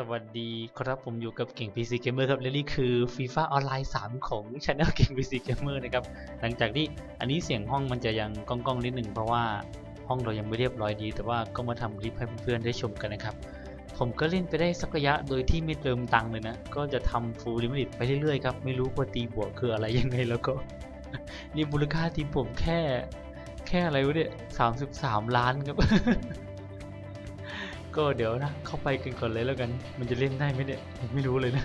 สวัสดีครับผมอยู่กับเก่ง PC Gamer ครับและนี่คือ FIFA ออนไลน์3 ของ Channel เก่ง PC Gamer นะครับ หลังจากที่อันนี้เสียงห้องมันจะยังก้องๆนิดหนึ่งเพราะว่าห้องเรายังไม่เรียบร้อยดี แต่ว่าก็มาทำคลิปให้เพื่อนๆได้ชมกันนะครับ ผมก็เล่นไปได้สักระยะโดยที่ไม่เติมตังค์เลยนะ ก็จะทำ full limit ไปเรื่อยๆครับ ไม่รู้ว่าตีบวกคืออะไรยังไงแล้วก็ นี่มูลค่าทีมผมแค่ แค่อะไรวะเนี่ย33ล้านครับ ก็เดี๋ยวนะ เข้าไปกันก่อนเลยแล้วกัน มันจะเล่นได้ไหมเนี่ยไม่รู้เลยนะ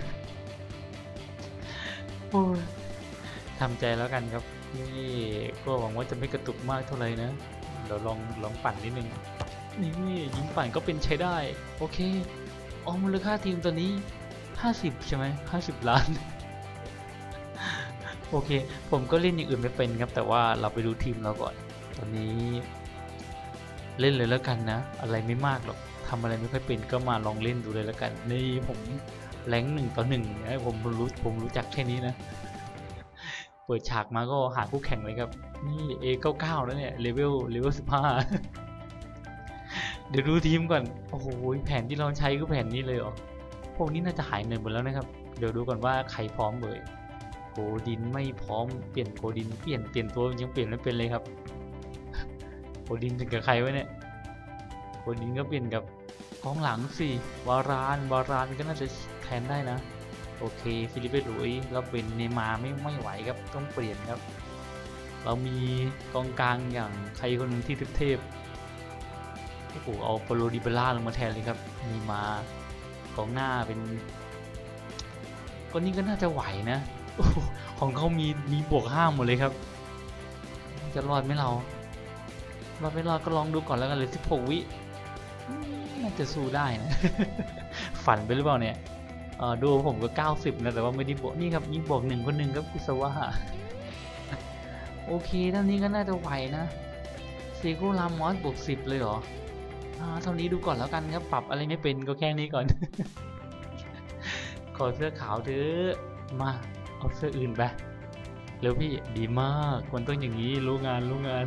โอ้ทำใจแล้วกันครับ นี่ก็หวังว่าจะไม่กระตุกมากเท่าไหร่นะ เดี๋ยวลองลองปั่นนิดนึง นี่ยิงปั่นก็เป็นใช้ได้ โอเคอ๋อมูลค่าทีมตัวนี้ 50 ใช่ไหม50ล้าน โอเค ผมก็เล่นอย่างอื่นไม่เป็นครับ แต่ว่าเราไปดูทีมเราก่อน ตอนนี้ เล่นเลยแล้วกันนะ อะไรไม่มากหรอก ทำอะไรไม่ค่อยเป็นก็มาลองเล่นดูเลยแล้วกัน นี่ผมแรงหนึ่งต่อหนึ่งนะผมรู้ผมรู้จักแค่นี้นะ เปิดฉากมาก็หาคู่แข่งเลยครับ นี่ A99 แล้วเนี่ยเลเวลเลเวล15เดี๋ยวดูทีมก่อน โอ้โหแผนที่เราใช้คือแผนนี้เลยเหรอ พวกนี้น่าจะหายเหนื่อยหมดแล้วนะครับ เดี๋ยวดูก่อนว่าใครพร้อมเลยโกดินไม่พร้อมเปลี่ยนโกดินเปลี่ยนเปลี่ยนตัวยังเปลี่ยนไม่เป็นเลยครับโกดินเป็นกับใครวะเนี่ยโกดินก็เปลี่ยนกับ กองหลังสิวารานวารานก็น่าจะแทนได้นะ โอเค ฟิลิปเปหลุยเราเป็นเนมาไม่ไม่ไหวครับต้องเปลี่ยนครับ เรามีกองกลางอย่างใครคนหนึ่งที่เทพๆโอ้โหเอาโปโลดิเบล่าลงมาแทนเลยครับเนมากองหน้าเป็นคนนี้ก็น่าจะไหวนะอของเขามีมีบวกห้าหมดเลยครับ จะรอดไหมเรารอดไม่รอดก็ลองดูก่อนแล้วกันเลยสิบหกวิ น่าจะสู้ได้นะ ฝันไปหรือเปล่าเนี่ยเออดูผมก็ 90 นะ แต่ว่าไม่ได้บวกนี่ครับมีบวกหนึ่งคนหนึ่งครับกุศวะโอเคเท่านี้ก็น่าจะไหวนะซีโกรามอสบวก 10 เลยเหรออ่าเท่านี้ดูก่อนแล้วกันครับปรับอะไรไม่เป็นก็แค่นี้ก่อน ขอเสื้อขาวเถอะมาเอาเสื้ออื่นไปเร็วพี่ดีมากควรต้องอย่างนี้รู้งานรู้งาน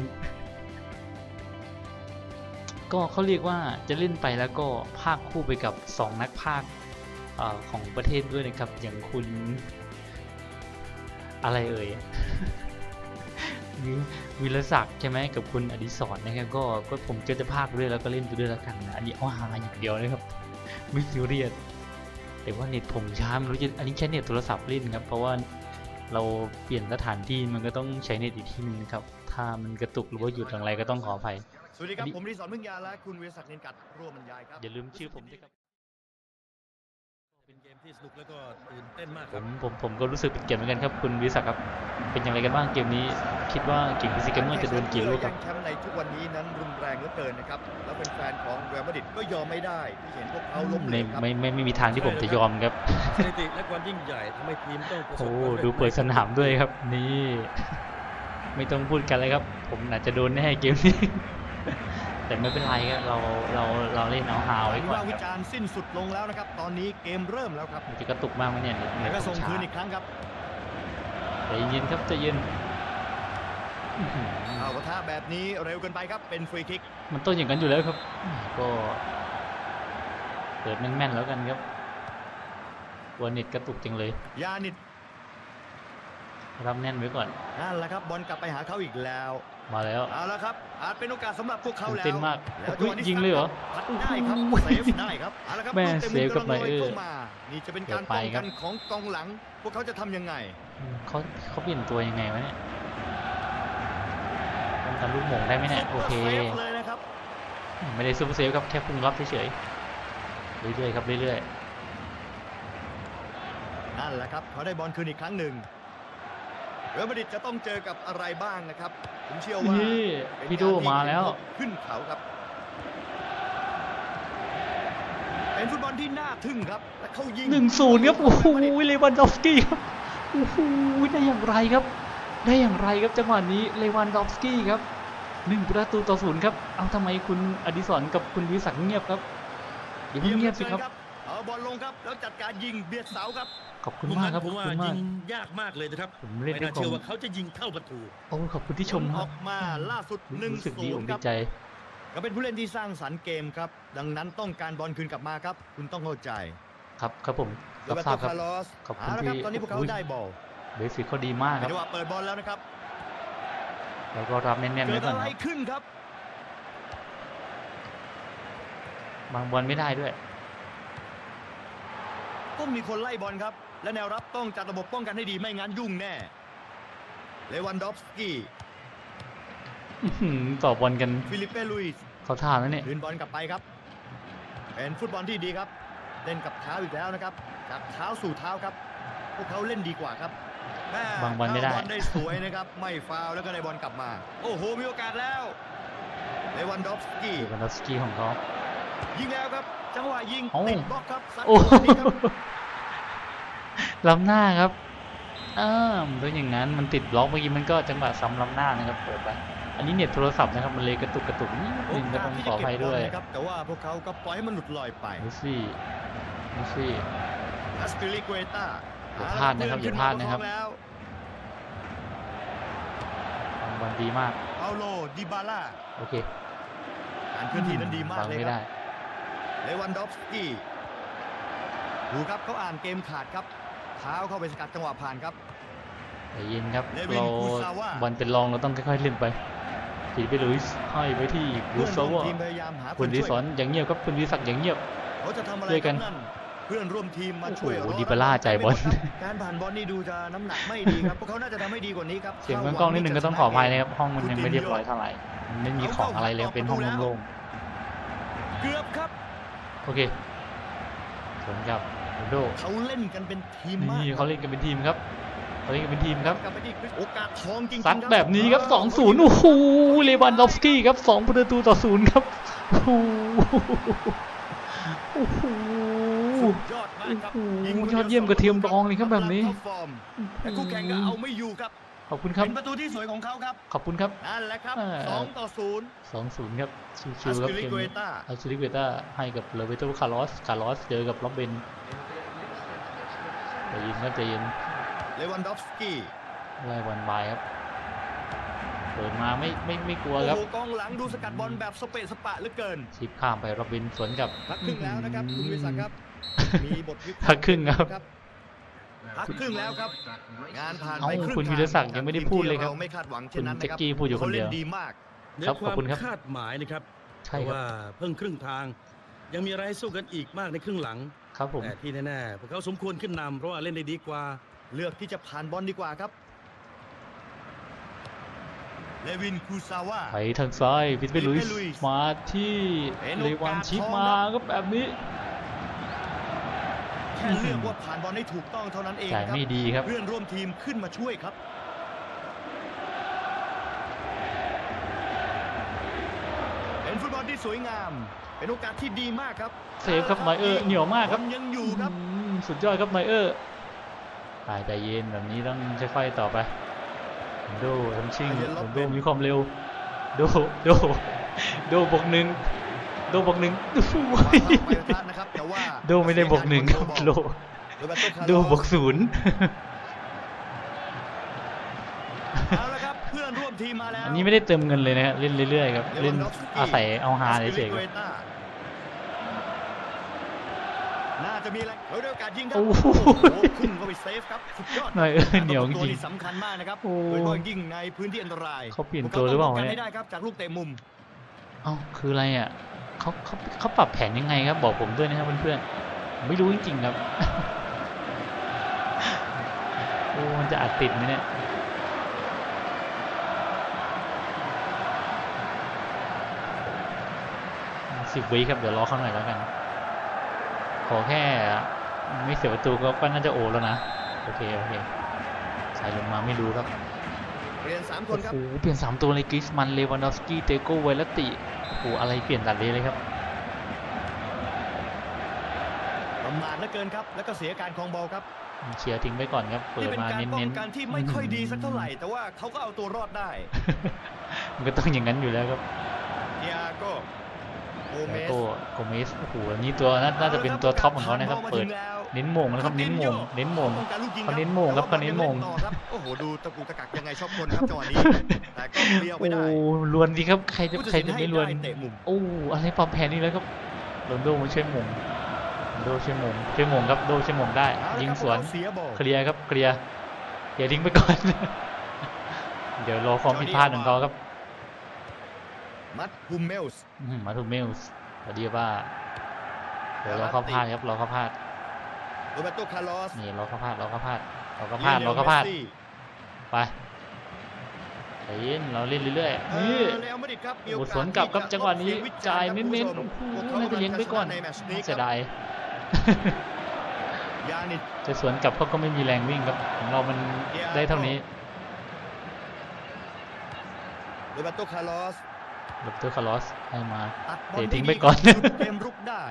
ก็เขาเรียกว่าจะเล่นไปแล้วก็ภาคคู่ไปกับ 2 นักภาคอของประเทศด้วยนะครับ อย่างคุณอะไรเอ่ยวิวิรศักดิ์ใช่ไหมกับคุณอดิศรนะครับก็ก็ผมก็จะภาคด้วยแล้วก็เล่นไปด้วยแล้วกันนะอันนี้เอาหาอย่างเดียวนะครับ ไม่ซีเรียสแต่ว่าเน็ตผมช้าไม่รู้จะอันนี้ใช้เน็ตโทรศัพท์เล่นครับ เพราะว่าเราเปลี่ยนสถานที่มันก็ต้องใช้เน็ตอีกที่หนึงนะครับ ถ้ามันกระตุกหรือว่าหยุดอย่างไรก็ต้องขออภัย สวัสดีครับอันนี้ผมรีสอร์ทพึ่งยาและคุณวิรศักดิ์เนินกัดร่วมบรรยายครับอย่าลืมชื่อผมด้วยครับ เป็นเกมที่สนุกแล้วก็ตื่นเต้นมากผครับ มผมผมก็รู้สึกเป็นเกียรติเหมือนกันครับคุณวิศักดิ์ครับ เป็นอย่างไรกันบ้างเกมนี้ คิดว่าเก่งฟิสิกเมอร์จะโดนกี่ลูกครับ แชมป์ในทุกวันนี้นั้นรุนแรงเหลือเกินนะครับ แล้วเป็นแฟนของเรอัลมาดริดก็ยอมไม่ได้ที่เห็นพวกเขาล้มเหลไม่วครับ ไม่ไม่ไม่มีทางที่ผมจะยอมครับ สถิติและความยิ่งใหญ่ทำให้ทีมต้องประสบโอ้ความสำร็จดูเปิดสนามด้วยครับ นี่ ไม่ต้องพูดกันเลยครับ ผมอาจจะโดนแน่เกมนี้ แต่ไม่เป็นไรครับเราเราเราเล่นเอาฮาวไว้วิก่อนพากษ์ควิรับจารณ์สิ้นสุดลงแล้วนะครับ ตอนนี้เกมเริ่มแล้วครับมันจะกระตุกมากไหมเนี่ยเน็ตแล้วก็เน็ตส่งช้าคืนอีกครั้งครับใจเย็นครับใจเย็นอื้อหือเอากระทะแบบนี้เร็วเกินไปครับเป็นฟรีคิก มันต้องอย่างนั้นอยู่แล้วครับ ก็เปิดแม่นๆแล้วกันครับวันเน็ตกระตุกจังเลย ยานิด รับแน่นไว้ก่อนนั่นแหละครับบอลกลับไปหาเขาอีกแล้ว มาแล้วเอาละครับอาจเป็นโอกาสสำหรับพวกเขาตื่นแล้วเต้นมากแล้วจัอุ๊งหยวะนี้ยิงเลยเหรอพัดได้ครับโอ้ยเซฟได้ครับเอาละครับแม่ลูกต็เซฟกับมือกำลังลอยไมเออร์เข้ามานี่จะเป็นการเดี๋ยวไปป้องครักับนของกองหลัง พวกเขาจะทำยังไงอืมเขาเขาเปลี่ยนตัวยังไงวะเนี่ยป้องกันลูกหม่งได้ไหมเนี่ยโอเคเซฟเลยนะครับไม่ได้ซูเปอร์เซฟครับแค่พุ่งรับเฉยๆเรื่อยๆครับเรื่อยนั่นแหละครับเขาได้บอลคืนอีกครั้งหนึ่ง เรอัลมาดริดจะต้องเจอกับอะไรบ้างนะครับ ผมเชื่อๆว่านี่เป็นพี่โดกรมาแล้ว ขึ้นเขาครับ เป็นฟุตบอลที่น่าทึ่งครับและเขายิงหนึ่งศูนย์ครับโอ้โหเลวันดอฟสกี้ครับโอ้โหได้อย่างไรครับ ได้อย่างไรครับจังหวะนี้เลวันดอฟสกี้ครับหนึ่งประตูต่อศูนย์ครับ เอาทำไมคุณอดิศรกับคุณวิศักดิ์เงียบครับอย่าเพิ่งเงียบสิครับเอา บอลลงครับ แล้วจัดการยิงเบียดเสาครับขอบคุณลูกมากนั้นครับผขมอบว่าคุณมายิกงยากมากเลยนะครับผมเล่นไม่ด้วยน่าควาเชื่อมว่าเขาจะยิงเข้าประตูโอ้ขอบคุณที่ชมอครัอบกมาล่าสุด1นึ่งรู้สึกศูดีนอกย์ดีครับใจก็เป็นผู้เล่นที่สร้างสรรค์เกมครับ ดังนั้นต้องการบอลคืนกลับมาครับ คุณต้องเข้าใจ ครับครับผมโรรับเบร์ทราโตบครับคาร์ลอสขอบคุณเอาละครับที่ตอนนี้พวกเขาอุ้ยได้บอลเบสิกเขาดีมากคเป็นรับจังหวะเปิดบอลแล้วนะครับ แล้วก็รับแน่นๆเกิไว้ดก่อนอะไรครับขึ้นครับบางบอลไม่ได้ด้วย ต้องมีคนไล่บอลครับ และแนวรับต้องจัดระบบป้องกันให้ดีไม่งั้นยุ่งแน่ เลวันดอฟสกี้อื้อหือต่อบอลกันฟิลิปเป้ลุยส์เขาท่าแล้วเนี่ยคืนบอลกลับไปครับ เป็นฟุตบอลที่ดีครับ เล่นกับเท้าอีกแล้วนะครับจากเท้าสู่เท้าครับ พวกเขาเล่นดีกว่าครับแม่บางบอลไม่ได้เข้าบอลได้สวยนะครับ ไม่ฟาวล์แล้วก็ได้บอลกลับมา โอ้โหมีโอกาสแล้วเลวันดอฟสกี้เดวันดอฟสกี้ของเขายิงแล้วครับ จังหวะยิงเอ้าติดบล็อกครับซัดโอ้จังหวะนี้ครับล้ำหน้าครับอ้าวมันต้องอย่างนั้นมันติดบล็อกเมื่อกี้มันก็จังหวะซ้ำล้ำหน้านะครับเปิดไปอันนี้เน็ตโทรศัพท์นะครับมันเลยกระตุกกระตุกนิดนึงก็ต้องขออภัยด้วยโอกาสที่จะเก็บบอลนะครับแต่ว่าพวกเขาก็ปล่อยให้มันหลุดลอยไปเมสซี่เมสซี่อัสปิลิเกเตาอย่าพลาดนะครับอย่าพลาดนะครับแล้วบอลดีมากเปาโลดิบาล่าโอเคการเคลื่อนที่นั้นดีมากบังเลยไม่คได้รับ เลวันดอฟสกี้ดูครับเขาอ่านเกมขาดครับเท้าเข้าไปสกัดจังหวะผ่านครับใจเย็นครับเลวินเรากูซาวะบอลเป็นรองเราต้องค่อยๆเล่นไปปีไปลุยส์ให้ไปที่กูเพื่อนซาร่วมวะทีมพยายามหาคคุณนวิช่วยสอนอย่างเงียบครับคุณวิศักดิ์อย่างเงียบเขาจะทำอะไรช่วยคกัรันบนั่นเพื่อนร่วมทีมมาช่วยโอ้โหรอดิบาร่ารับจ่ายบอลเต็มไปหมดครับการผ่านบอลนี่ดูจะน้ำหนักไม่ดีครับพวกเขาน่าจะทำให้ดีกว่านี้ครับเสียงถ้ากล้องๆนิดนึงหวัก็ต้องขออภัยนะครับห้องมันยังไม่เรียบร้อยเท่าไหร่มันไม่มีของอะไรเลยเป็นห้องโล่งเกือบครับๆ โอเคสวนกับโรนลโดเขาเล่นกันเป็นทีมมากนี่เขาเล่นกันเป็นทีมครับเขาเล่นกันเป็นทีมครับกลับไปที่คริสโอกาสทองจริงๆซัดครัแบบนี้ครับ2-0โอ้โหเลวานดอฟสกี้ครับ2ประตูต่อ0ครับโอ้โหโอ้โหสุดยอดมากครับโอ้โหยิงคนยอดเยี่ยมกว่าเทียมทองเลยครับแบบนี้กำลังเข้าฟอร์มแต่คู่แข่งก็เอาไม่อยู่ครับข อบคุณครับเป็นประตูที่สวยของเขาครับ ขอบคุณครับนั่นแหละครับเอ่อสองต่อศูนย์2-0ครับชิอัวสๆครับปิลิเกมโกเอนี้ต้าอัลซูริเวต้าให้กับโรเบโตคาร์ลอสคาร์ลอสเจอกับล็อบเบนใจเย็นครับใจเย็นเลวันดอฟสกี้ไล่บอลบายครับเปิดมาไม่ไม่ไม่กลัวโอ้ครับโหกองหลังดูสกัดบอลแบบสเปะสปะเหลือเกินชิปข้ามไปโรบินสวนกับพักครึ่งแล้วนะครับคุณวิศักดิ์ครับมีบทวิเคราะห์พักครึ่งครับ พักครึ่งแล้วครับ งานผ่านไปเอ้าครึ่งคุณทางวีรศักดิ์ยังไม่ได้พูดเลยครับทีมที่เราไม่คาดหวังเช่นนั้นคุณนะครับแจ็คกี้พูดอยู่คนเดียว ขาล่นดีมากเหนือครับคขอบวามคุณครับคาดหมายนะครับใช่เพราะครับว่าเพิ่งครึ่งทาง ยังมีอะไรให้สู้กันอีกมากในครึ่งหลัง ครับผม แต่ที่แน่ๆพวกเขาสมควรขึ้นนำเพราะว่าเล่นได้ดีกว่า เลือกที่จะผ่านบอลดีกว่าครับ เลวินคูซาวา ไปทางซ้ายพิทเบลุยพิทเบลุยส์มาที่เป็นโอกาสเลวันชิปทองมาครับก็แบบนี้แค่เลือกว่าผ่านบอลได้ถูกต้องเท่านั้นเองจ่ายนะครับไม่ดีครับเพื่อนร่วมทีมขึ้นมาช่วยครับเป็นฟุตบอลที่สวยงาม เป็นโอกาสที่ดีมากครับเซฟครับไนเออร์เหนียวมากครับบอลยังอยู่ครับอืมสุดยอดครับไนเออร์ตายใจเย็นแบบนี้ต้องค่อยๆต่อไปโดทำชิ่งใจเย็นล็อบโดเบนมีความเร็ว โดโดโดบวกหนึ่ง โดบวกหนึ่งโอ้โหวางเข้าไปพลาดนะครับแต่ว่าโดไม่ได้บวกหนึ่งครับโดโรเบร์โตคาร์ลอสโดบวกศูนย์เอาละครับเพื่อนร่วมทีมมาแล้วอันนี้ไม่ได้เติมเงินเลยนะฮะเล่นเรื่อยๆครับเล่น Lewandowski อาศัยเอาฮาเฉยๆคเกรับรต้าน่าจะมีอะไรเขาได้โอกาสยิงครัโอ้โอ้โหโหพุ่งเข้าไปเซฟครับสุดยอดหน่อยเออเหนียวจตัวริงนี้สำคัญมากนะครับโอ้โดยเฉพาะยิ่งในพื้นที่อันตรายเขาเปลี่ยนตัวหรือเปล่าพวกขต้งป้งกันเนี่ยให้ได้ครับจากลูกเตะมุมเอ้าคืออะไรอะ เขาเขาเขาปรับแผนยังไงครับ บอกผมด้วยนะครับเพื่อนๆผมไม่รู้จริงๆครับโอ้มันจะอัดติดไหมเนี่ยสิบวิครับเดี๋ยวรอเขาหน่อยแล้วกัน ขอแค่ไม่เสียประตูก็ก็น่าจะโอแล้วนะ โอเค โอเคใส่ลงมาไม่รู้ครับ เปลี่ยนสามคโอ้นครับโหเปลี่ยน3ตัวเลยกริสมันเลวานดอฟสกี้เตโกไวลติ โอ้โหอะไรเปลี่ยนตัดเลยเลยครับประมาทเหลือเกินครับ แล้วก็เสียการครองบอลครับเชียร์ทิ้งไว้ก่อนครับ เปินี่ดเป็นมาการเน้นป้เน้อนงกันที่ไม่ค่อยดีสักเท่าไหร่ แต่ว่าเขาก็เอาตัวรอดได้ มันก็ต้องอย่างนั้นอยู่แล้วครับเดียโก้โกเม แล้วสก็โกเมสโอ้โหอันนี้ตัวน่าน่าจะเป็นตัวท็อปของเขานะครับ เปิดเน้นโมงนะครับเน้นโมงเน้นโมงต้องการลูกยิงเขาเน้นโมงครับเขาเน้นโมงต่อครับโอ้โหดูตะกุกตะกักยังไงชอบคนครับจังหวะนี้แต่ก็เลี้ยวโอ้ไม่ได้ลวนดีครับใครจะผู้ตัดใครสินจะให้ไม่ลวนได้เตะมุมโอ้อะไรปรับแผนนี้แล้วครับโรนลโดมาช่วยโมงโดเชยร์หมงเชยร์หมงครับโดเชยร์หมงได้เอาละยิงครับสวนพกเขาเสียบอลเคลียร์ครับเคลียร์อย่าทิ้งไปก่อน เดี๋ยวรอความผิดพลาดของเขาครับ มัดฮูมเมลส์อื้อหือมาถูกเมลส์เดียว่าเดี๋ยวรอเขาพลาดครับรอเขาพลาดโรเบโตคาร์ลอสนี่รอเขาพลาดรอเขาพลาดรอเขาพลาดรอเขาพลาดลีโอเนลเมสซี่ไปใจเย็นเราเล่นเรื่อยเอๆนี่อเรอัลมาดริดครับมีโอโอ้กาสสวนกลับครับที่จังหวะนี้ลดเสียวิจจ่ายรณ์เน้นครับๆคุณโอ้ผู้ชมโหพวกเขาน่าจะเลี้ยงไปก่อนในแมตช์นี้ครับเสียดายยานิดจะสวนกลับเขาก็ไม่มีแรงวิ่งครับของเรามันได้เท่านี้โรเบโตคาร์ลอส ลบเตอร์คาร์ลอสให้มาตัดบอลเตะทิ้งด้ไปดีก่อนครับหยุดเกมรุกได้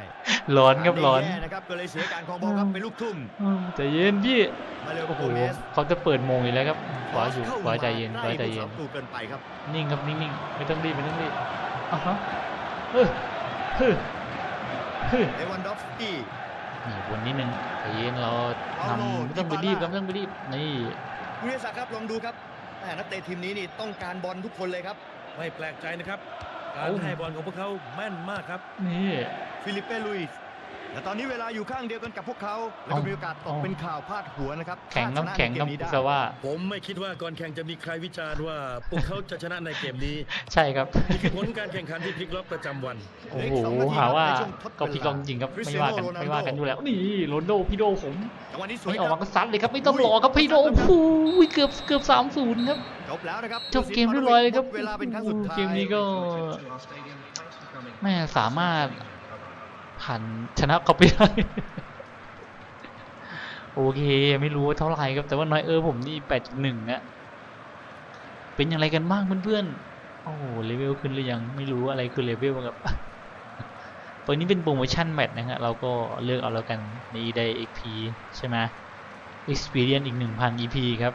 ร้อนครับร้อนได้แย่นะครับก็เลยเสียการของบอลครับเป็นลูกทุ่มอืมใจเย็นพี่มาเร็วโอ้โหโกเมสเขาจะเปิดโมงอีกแล้วครับขวาอยู่เข้ขวาใจเย็นมขวาใจใกเย็ล้นผู้สาประตูเกินไปครับนิ่งครับนิ่งๆไม่ต้องรีบไม่ต้องรีบอะฮะเฮ้ยเฮ้ยเฮ้ยเลวันดอฟสกี้นี่วนนิดนึงใจเย็นเราทำไม่ต้องไปรีบครับไม่ต้องไปรีบนี่คุณเยศักดิ์ครับลองดูครับแหม่นักเตะทีมนี้นี่ต้องการบอลทุกคนเลยครับ ไม่แปลกใจนะครับ การให้บอลของพวกเขาแม่นมากครับ นี่ ฟิลิปเป้ลุยส์และตอนนี้เวลาอยู่ข้างเดียวกันกับพวกเขา แล้วก็เอ้ามีโอกาสตกเอ้าเป็นข่าวพาดหัวนะครับแข่งครับถ้าชนะแข่งในครับเกมนี้ได้ซะว่า ผมไม่คิดว่าก่อนแข่งจะมีใครวิจารณ์ว่า พวกเขาจะชนะในเกมนี้ ใช่ครับนี่คือผลการแข่งขันที่พลิกล็อกประจำวัน โอ้โหหาว่าก็พี่กองจริงครับ ไม่ว่ากันไม่ว่ากันอยู่แล้ว นี่โรนลโดพี่โดผมจังหวะนี้สวไม่ยออกครัมาบก็ซัดเลยครับ ไม่ต้องรอครับพี่โดโอ้โหเกือบเกือบสามศูนย์ครับ จบแล้วนะครับจบเกมเรียบร้อยเลยครับหมดเวลาเป็นครั้งสุดท้ายเกมนี้ก็แม่สามารถผ่านชนะเขาไปได้โอเค ไม่รู้ว่าเท่าไหร่ครับ แต่ว่าน้อยเออผมนี่แปดจุดหนึ่งอะเป็นอย่างไรกันบ้างเพื่อนๆ โอ้โหเลเวลขึ้นหรือยังไม่รู้อะไรคือเลเวลครับตัวนี้เป็นโปรโมชั่นแมทนะฮะเราก็เลือกเอาแล้วกันในได้ XP ใช่ไหม Experience อีก 1,000 EP ครับ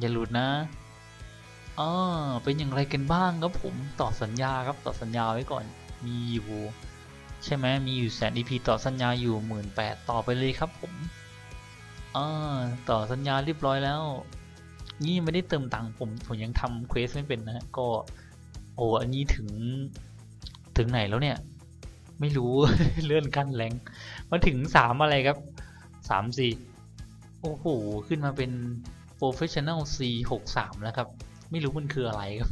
อย่าหลุดนะอ๋อเป็นอย่างไรกันบ้างครับผมต่อสัญญาครับต่อสัญญาไว้ก่อนมีอยู่ใช่ไหมมีอยู่แสน EP ต่อสัญญาอยู่หมื่นแปดต่อไปเลยครับผมอ่าต่อสัญญาเรียบร้อยแล้ว นี่ไม่ได้เติมตังค์ผมผมยังทำเควสไม่เป็นนะฮะก็โอ้อันนี้ถึงถึงไหนแล้วเนี่ย ไม่รู้ เลื่อนขั้นแรงมาถึงสามอะไรครับสามสี่โอ้โหขึ้นมาเป็น professional C หกสามแล้วครับ ไม่รู้มันคืออะไรครับ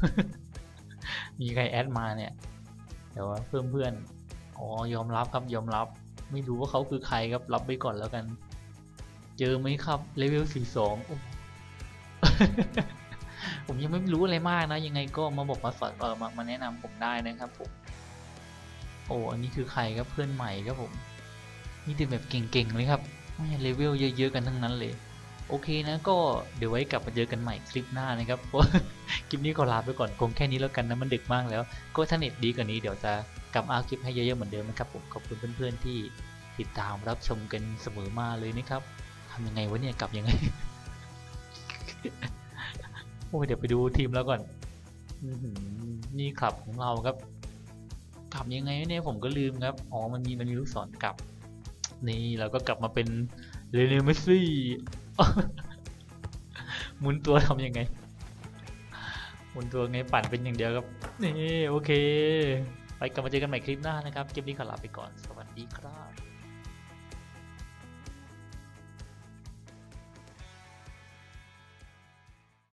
มีใครแอดมาเนี่ยเดี๋ยวเพิ่มเพื่อนอ๋อยอมรับครับยอมรับ ไม่รู้ว่าเขาคือใครครับรับไปก่อนแล้วกัน เจอไหมครับเลเวลสี่สองผมยังไม่รู้อะไรมากนะ ยังไงก็มาบอกมาสอนเออมามาแนะนำผมได้นะครับผม โอ้อันนี้คือใครครับเพื่อนใหม่ครับผม นี่แต่แบบเก่งๆเลยครับไม่เลเวลเยอะๆกันทั้งนั้นเลย โอเคนะก็เดี๋ยวไว้กลับมาเจอกันใหม่คลิปหน้านะครับเพราะคลิปนี้ก็ลาไปก่อนคงแค่นี้แล้วกันนะมันดึกมากแล้ว ก็ถ้าเน็ตดีกว่านี้เดี๋ยวจะกลับมาเอาคลิปให้เยอะๆเหมือนเดิมนะครับผมขอบคุณเพื่อนๆที่ติดตามรับชมกันเสมอมาเลยนะครับทำยังไงวะเนี่ยกลับยังไงโอ้ยเดี๋ยวไปดูทีมแล้วก่อนอนี่ขับของเราครับกลับยังไงเนี่ยผมก็ลืมครับอ๋อมันมีมันมีลูกศรกลับ นี่เราก็กลับมาเป็นเรเนลเมสซี่ หมุนตัวทำยังไง หมุนตัวไงปั่นเป็นอย่างเดียวครับ นี่โอเค ไปกลับมาเจอกันใหม่คลิปหน้านะครับ คลิปนี้ขอลาไปก่อน สวัสดีครับ